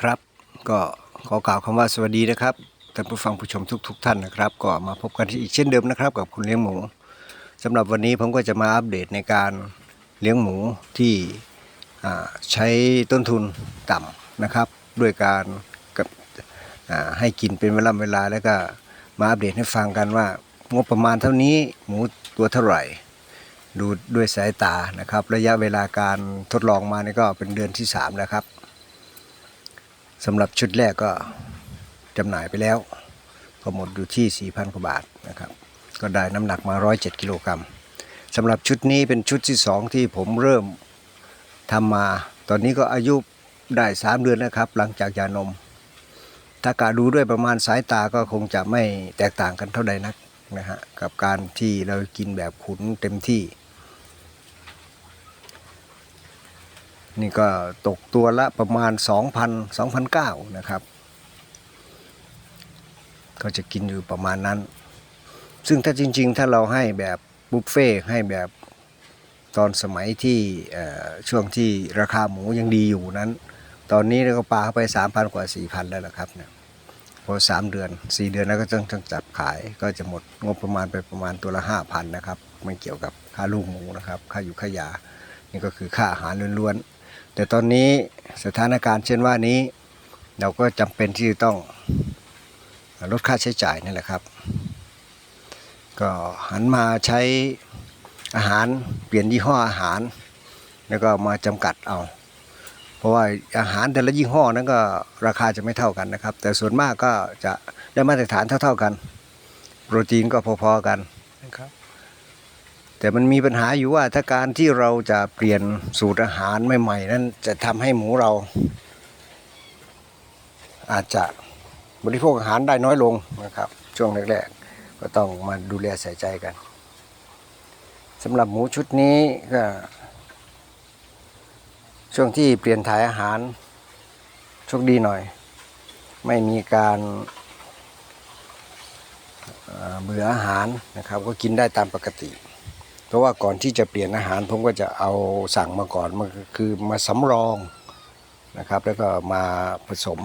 ครับ ก็ขอกล่าวคำว่าสวัสดีนะครับท่านผู้ฟังผู้ชมทุกๆทท่านนะครับ ก็มาพบกันอีกเช่นเดิมนะครับ กับคุณเลี้ยงหมูสำหรับวันนี้ผมก็จะมาอัปเดตในการเลี้ยงหมูที่ใช้ต้นทุนต่ำนะครับ ด้วยการกับให้กินเป็นเวลาเวลาแล้วก็มาอัปเดตให้ฟังกันว่างบประมาณเท่านี้หมูตัวเท่าไหร่ดูด้วยสายตานะครับ ระยะเวลาการทดลองมานี่ก็เป็นเดือนที่ 3 แล้วครับ สำหรับชุดแรกก็จำหน่ายไปแล้ว ก็หมดอยู่ที่ 4,000กว่าบาทนะครับ ก็ได้น้ำหนักมา 107 กิโลกรัมสำหรับชุดนี้เป็นชุดที่ 2 ที่ผมเริ่มทำมา ตอนนี้ก็อายุได้ 3 เดือนแล้วครับ หลังจากยานม ถ้ากาดูด้วยประมาณสายตาก็คงจะไม่แตกต่างกันเท่าใดนักนะฮะกับการที่เรากินแบบขุนเต็มที่ นี่ก็ตกตัวละประมาณ 2,000 2,009นะครับ ก็จะกินอยู่ประมาณนั้น ซึ่งถ้าจริง ๆ ถ้าเราให้แบบบุฟเฟ่ให้แบบตอนสมัยที่ช่วงที่ราคาหมูยังดีอยู่นั้น ตอนนี้เราก็ปลาเข้าไป 3,000 กว่า 4,000 แล้วละครับเนี่ยพอสามเดือน4เดือนแล้วก็ต้องต้องจับขาย ก็จะหมดงบประมาณไปประมาณตัวละ5,000นะครับ ไม่เกี่ยวกับค่าลูกหมูนะครับ ค่าอยู่ค่ายา นี่ก็คือค่าอาหารล้วนๆ แต่ตอนนี้สถานการณ์เช่นว่านี้ เราก็จำเป็นที่จะต้องลดค่าใช้จ่ายนี่แหละครับ ก็หันมาใช้อาหารเปลี่ยนยี่ห้ออาหาร แล้วก็มาจำกัดเอา เพราะว่าอาหารแต่ละยี่ห้อนั้นก็ราคาจะไม่เท่ากันนะครับ แต่ส่วนมากก็จะได้มาตรฐานเท่า ๆกัน โปรตีนก็พอๆกันนะครับ แต่มันมีปัญหาอยู่ว่าถ้าการที่เราจะเปลี่ยนสูตรอาหารใหม่ๆนั้นจะทำให้หมูเรา อาจจะบริโภคอาหารได้น้อยลงนะครับ ช่วงแรกๆก็ต้องมาดูแลใส่ใจกันสำหรับหมูชุดนี้ก็ช่วงที่เปลี่ยนถ่ายอาหารโชคดีหน่อย ไม่มีการเอ่อเบื่ออาหารนะครับ ก็กินได้ตามปกติ เพราะว่าก่อนที่จะเปลี่ยนอาหารผมก็จะเอาสั่งมาก่อนมันคือมาสำรองนะครับ แล้วก็มาผสม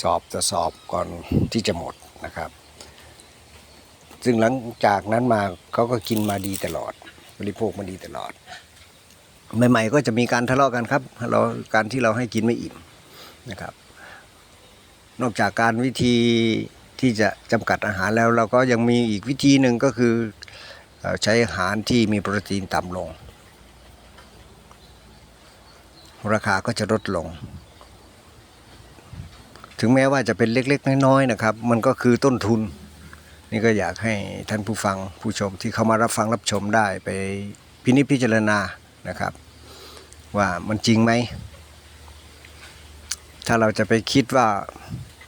สอบจะสอบก่อนที่จะหมดนะครับ ซึ่งหลังจากนั้นมาเขาก็กินมาดีตลอด บริโภคมาดีตลอด ใหม่ๆก็จะมีการทะเลาะกันครับเราการที่เราให้กินไม่อิ่มนะครับ นอกจากการวิธีที่จะจำกัดอาหารแล้วเราก็ยังมีอีกวิธีหนึ่งก็คือ ใช้อาหารที่มีโปรตีนต่ำลง ราคาก็จะลดลง ถึงแม้ว่าจะเป็นเล็กๆ น้อยๆนะครับ มันก็คือต้นทุน นี่ก็อยากให้ท่านผู้ฟังผู้ชมที่เข้ามารับฟังรับชมได้ไปพินิจพิจารณานะครับ ว่ามันจริงไหม ถ้าเราจะไปคิดว่า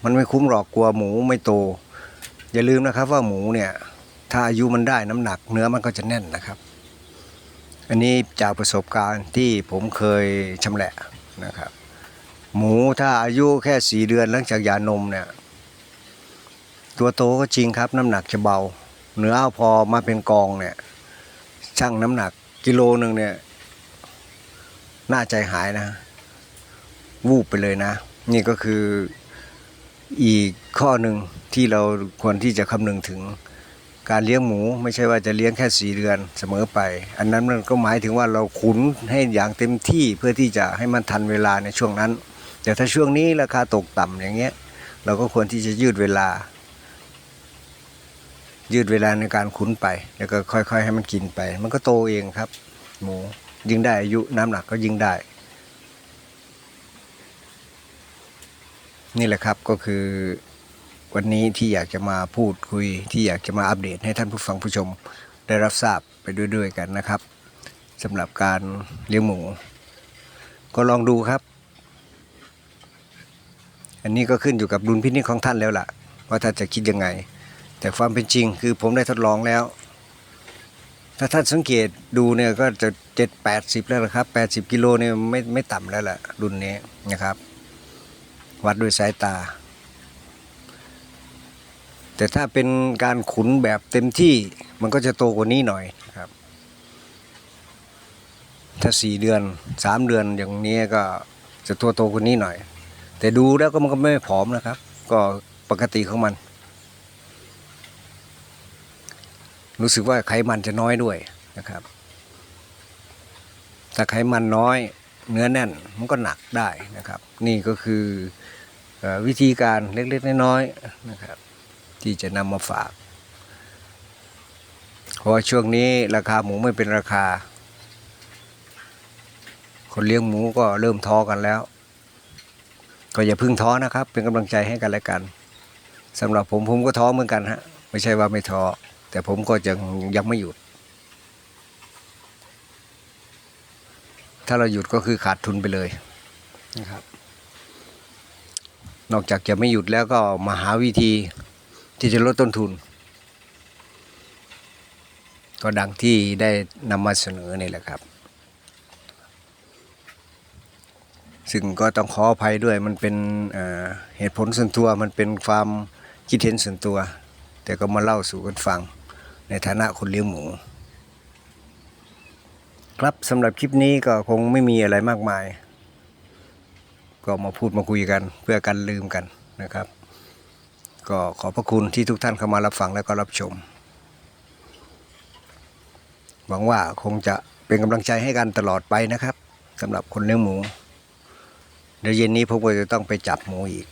มันไม่คุ้มหรอกกลัวหมูไม่โต อย่าลืมนะครับว่าหมูเนี่ย ถ้าอายุมันได้น้ำหนัก เนื้อมันก็จะแน่นนะครับ อันนี้จากประสบการณ์ที่ผมเคยชำแหละนะครับ หมูถ้าอายุแค่สี่เดือนหลังจากหยานมเนี่ย ตัวโตก็จริงครับ น้ำหนักจะเบา เนื้อพอมาเป็นกองเนี่ยชั่งน้ำหนักกิโลหนึ่งเนี่ยน่าใจหายนะ วูบไปเลยนะ นี่ก็คืออีกข้อหนึ่งที่เราควรที่จะคำนึงถึง การเลี้ยงหมูไม่ใช่ว่าจะเลี้ยงแค่สี่เดือนเสมอไป อันนั้นมันก็หมายถึงว่าเราขุนให้อย่างเต็มที่เพื่อที่จะให้มันทันเวลาในช่วงนั้น แต่ถ้าช่วงนี้ราคาตกต่ำอย่างเงี้ย เราก็ควรที่จะยืดเวลา ยืดเวลาในการขุนไป แล้วก็ค่อยๆ ให้มันกินไป มันก็โตเองครับ หมูยิ่งได้อายุน้ำหนักก็ยิ่งได้ นี่แหละครับก็คือ วันนี้ที่อยากจะมาพูดคุยที่อยากจะมาอัปเดตให้ท่านผู้ฟังผู้ชมได้รับทราบไปด้วยๆกันนะครับสำหรับการเลี้ยงหมู ก็ลองดูครับ อันนี้ก็ขึ้นอยู่กับดุลพินิจของท่านแล้วล่ะ ว่าท่านจะคิดยังไง แต่ความเป็นจริงคือผมได้ทดลองแล้ว ถ้าท่านสังเกตดูเนี่ยก็จะเจ็ดแปดสิบแล้วนะครับแปดสิบกิโลเนี่ยไม่ไม่ต่ำแล้วล่ะรุ่นนี้นะครับ วัดด้วยสายตา แต่ถ้าเป็นการขุนแบบเต็มที่มันก็จะโตกว่านี้หน่อยครับ ถ้าสี่เดือนสามเดือนอย่างนี้ก็จะตัวโตกว่านี้หน่อย แต่ดูแล้วก็มันก็ไม่ผอมนะครับ ก็ปกติของมัน รู้สึกว่าไขมันจะน้อยด้วยนะครับถ้าไขมันน้อยเนื้อแน่นมันก็หนักได้นะครับ นี่ก็คือเออวิธีการเล็กๆน้อยๆนะครับ ที่จะนำมาฝาก เพราะว่าช่วงนี้ราคาหมูไม่เป็นราคา คนเลี้ยงหมูก็เริ่มท้อกันแล้ว ก็อย่าเพึ่งท้อนะครับ เป็นกำลังใจให้กันและกันสำหรับผมผมก็ท้อเหมือนกันฮะไม่ใช่ว่าไม่ท้อแต่ผมก็ยังยังไม่หยุด ถ้าเราหยุดก็คือขาดทุนไปเลยนะครับ นอกจากจะไม่หยุดแล้วก็มาหาวิธี ที่จะลดต้นทุน ก็ดังที่ได้นำมาเสนอนี่แหละครับ ซึ่งก็ต้องขออภัยด้วยมันเป็นเหตุผลส่วนตัวมันเป็นความคิดเห็นส่วนตัว แต่ก็มาเล่าสู่กันฟัง ในฐานะคนเลี้ยงหมู ครับสำหรับคลิปนี้ก็คงไม่มีอะไรมากมาย ก็มาพูดมาคุยกันเพื่อกันลืมกันนะครับ ก็ขอบพระคุณที่ทุกท่านเข้ามารับฟังและก็รับชม หวังว่าคงจะเป็นกำลังใจให้กันตลอดไปนะครับสำหรับคนเลี้ยงหมูเดี๋ยวเย็นนี้ผมก็จะต้องไปจับหมูอีก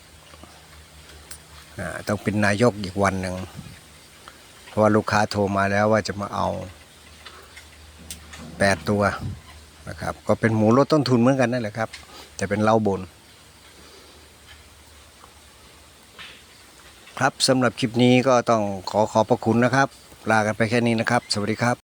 อต้องเป็นนายกอีกวันหนึ่งเพราะว่าลูกค้าโทรมาแล้วว่าจะมาเอาแปดตัวนะครับ ก็เป็นหมูลดต้นทุนเหมือนกันนั่นแหละครับ แต่เป็นเล้าบน ครับสำหรับคลิปนี้ก็ต้องขอขอบพระคุณนะครับ ลากันไปแค่นี้นะครับ สวัสดีครับ